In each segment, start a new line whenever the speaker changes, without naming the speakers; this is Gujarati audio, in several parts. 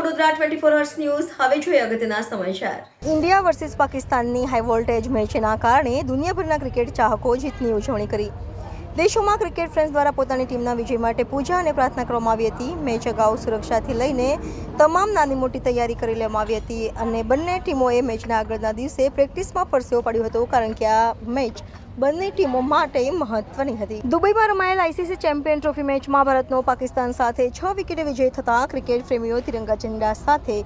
Vadodara twenty four hours news. હવે જોઈએ અગત્યના સમાચાર. ઇન્ડિયા વર્સિસ પાકિસ્તાનની હાઈ વોલ્ટેજ મેચના કારણે દુનિયાભરના ક્રિકેટ ચાહકો જીતની ઉજવણી કરી. દેશોમાં ક્રિકેટ ફ્રેન્ડ્સ દ્વારા પોતાની ટીમના વિજય માટે પૂજા અને પ્રાર્થના કરવામાં આવી હતી. મેચ અગાઉ સુરક્ષાથી લઈને તમામ નાની મોટી તૈયારી કરી લેવામાં આવી હતી અને બંને ટીમોએ મેચના આગળના દિવસે પ્રેક્ટિસમાં પરસેવો પડ્યો હતો, કારણ કે આ મેચ બંને ટીમો માટે મહત્વની હતી. દુબઈમાં રમાયેલ આઈસીસી ચેમ્પિયન ટ્રોફી મેચમાં ભારતનો પાકિસ્તાન સાથે છ વિકેટે વિજય થતાં ક્રિકેટ પ્રેમીઓ તિરંગા ઝંડા સાથે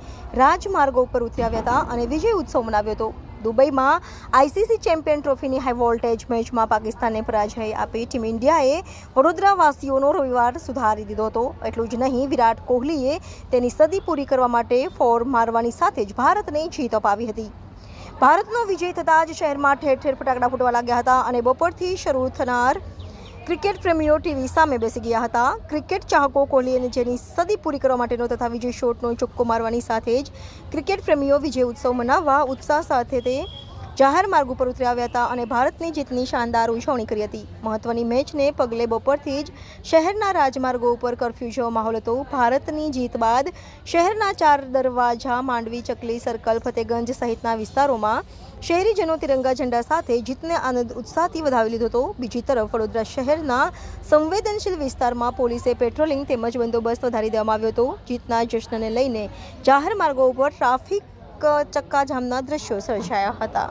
રાજમાર્ગો ઉપર ઉતરી આવ્યા હતા અને વિજય ઉત્સવ મનાવ્યો હતો. દુબઈમાં આઈસીસી ચેમ્પિયન ટ્રોફીની હાઈ વોલ્ટેજ મેચમાં પાકિસ્તાનને પરાજય આપી ટીમ ઇન્ડિયાએ વડોદરાવાસીઓનો રવિવાર સુધારી દીધો હતો. એટલું જ નહીં, વિરાટ કોહલીએ તેની સદી પૂરી કરવા માટે ફોર મારવાની સાથે જ ભારતને જીત અપાવી હતી. ભારતનો વિજય થતાં જ શહેરમાં ઠેર ઠેર ફટાકડા ફૂટવા લાગ્યા હતા અને બપોરથી શરૂ થનાર ક્રિકેટ પ્રેમીઓ ટીવી સામે બેસી ગયા હતા. ક્રિકેટ ચાહકો કોહલી અને જેની સદી પૂરી કરવા માટેનો તથા વિજય શોટનો ચોખ્ખો મારવાની સાથે જ ક્રિકેટ પ્રેમીઓ વિજય ઉત્સવ મનાવવા ઉત્સાહ સાથે તે જાહેર માર્ગ ઉપર ઉતરી આવ્યા હતા અને ભારતની જીતની શાનદાર ઉજવણી કરી હતી. મહત્વની મેચને પગલે બપોરથી જ શહેરના રાજમાર્ગો ઉપર કરફ્યુ જેવો માહોલ હતો. ભારતની જીત બાદ શહેરના ચાર દરવાજા, માંડવી, ચકલી, સર્કલ, ફતેગંજ સહિતના વિસ્તારોમાં શહેરીજનો તિરંગા ઝંડા સાથે જીતને આનંદ ઉત્સાહથી વધાવી લીધો હતો. બીજી તરફ વડોદરા શહેરના સંવેદનશીલ વિસ્તારમાં પોલીસે પેટ્રોલિંગ તેમજ બંદોબસ્ત વધારી દેવામાં આવ્યો હતો. જીતના જશ્નને લઈને જાહેર માર્ગો ઉપર ટ્રાફિક ચક્કાજામના દ્રશ્યો સર્જાયા હતા.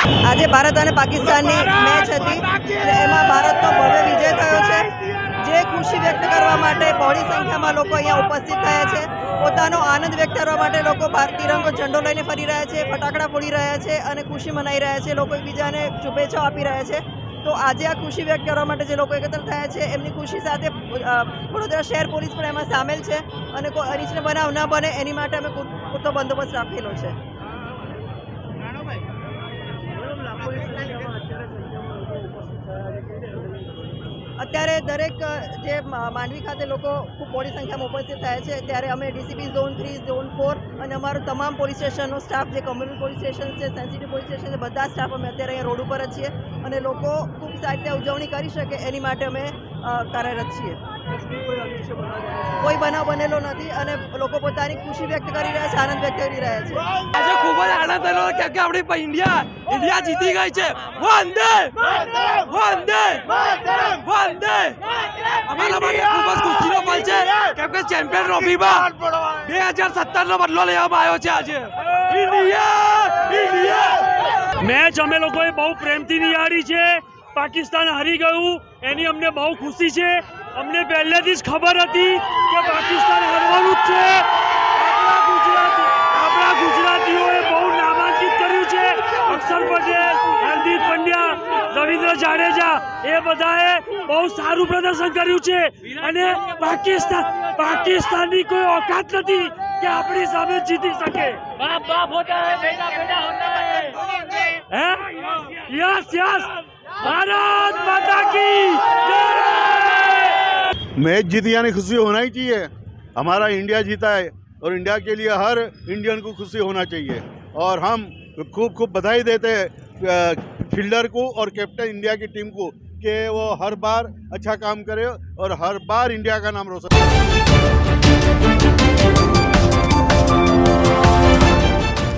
આજે ભારત અને પાકિસ્તાનની મેચ હતી અને એમાં ભારતનો ભવ્ય વિજય થયો છે. જે ખુશી વ્યક્ત કરવા માટે બહોળી સંખ્યામાં લોકો અહીંયા ઉપસ્થિત થયા છે. પોતાનો આનંદ વ્યક્ત કરવા માટે લોકો તિરંગો ઝંડો લઈને ફરી રહ્યા છે, ફટાકડા ફોડી રહ્યા છે અને ખુશી મનાઈ રહ્યા છે. લોકો એકબીજાને શુભેચ્છાઓ આપી રહ્યા છે. તો આજે આ ખુશી વ્યક્ત કરવા માટે જે લોકો એકત્ર થયા છે, એમની ખુશી સાથે વડોદરા શહેર પોલીસ પણ એમાં સામેલ છે અને કોઈ અનિચ્છનીય બનાવ ન બને એની માટે અમે પૂરતો બંદોબસ્ત રાખેલો છે. અત્યારે દરેક જે માંડવી ખાતે લોકો ખૂબ મોટી સંખ્યામાં ઉપસ્થિત થયા છે. ત્યારે અમે DCP zone three zone four અને અમારો તમામ પોલીસ સ્ટેશનનો સ્ટાફ જે કમ્યુનિટી પોલીસ સ્ટેશન છે સેન્સિટિવ પોલીસ સ્ટેશન છે બધા સ્ટાફ અમે અત્યારે અહીંયા રોડ ઉપર જ છીએ અને લોકો ખૂબ સારી રીતે ઉજવણી કરી શકે એની માટે અમે કાર્યરત છીએ. કોઈ બનાવ બનેલો નથી અને લોકો પોતાની ખુશી વ્યક્ત કરી રહ્યા છે આનંદ વ્યક્ત કરી રહ્યા છે.
જ આનંદ કેમ કે આપણી ઇન્ડિયા ઇન્ડિયા જીતી ગઈ છે. વંદે વંદે વંદે. અમારા માટે ખૂબ જ ખુશીનો પલ છે. કેમ કે ચેમ્પિયન ટ્રોફીમાં બે હજાર સત્તર નો બદલો લેવામાં આવ્યો છે આજે. India India.
મેચ અમે લોકોએ બહુ પ્રેમથી નિહાળી છે. પાકિસ્તાન હારી ગયું. એની અમને બહુ ખુશી છે. અમને પહેલેથી જ ખબર હતી કે પાકિસ્તાન હારવાનું જ છે. જાડેજા એ બધાએ બહુ સારું પ્રદર્શન કર્યું છે અને પાકિસ્તાન પાકિસ્તાનની કોઈ ઓકાત નથી કે આપણી સામે જીતી શકે બાપ બાપ હોતા હે બેટા બેટા હોતા હે हैं यस यस भारत माता की जय
मैच जीत यानी खुशी होना ही चाहिए हमारा इंडिया जीता है और इंडिया के लिए हर इंडियन को खुशी होना चाहिए और हम खूब खूब बधाई देते हैं फील्डर को और कैप्टन इंडिया की टीम को कि वो हर बार अच्छा काम करे और हर बार इंडिया का नाम रोशन करे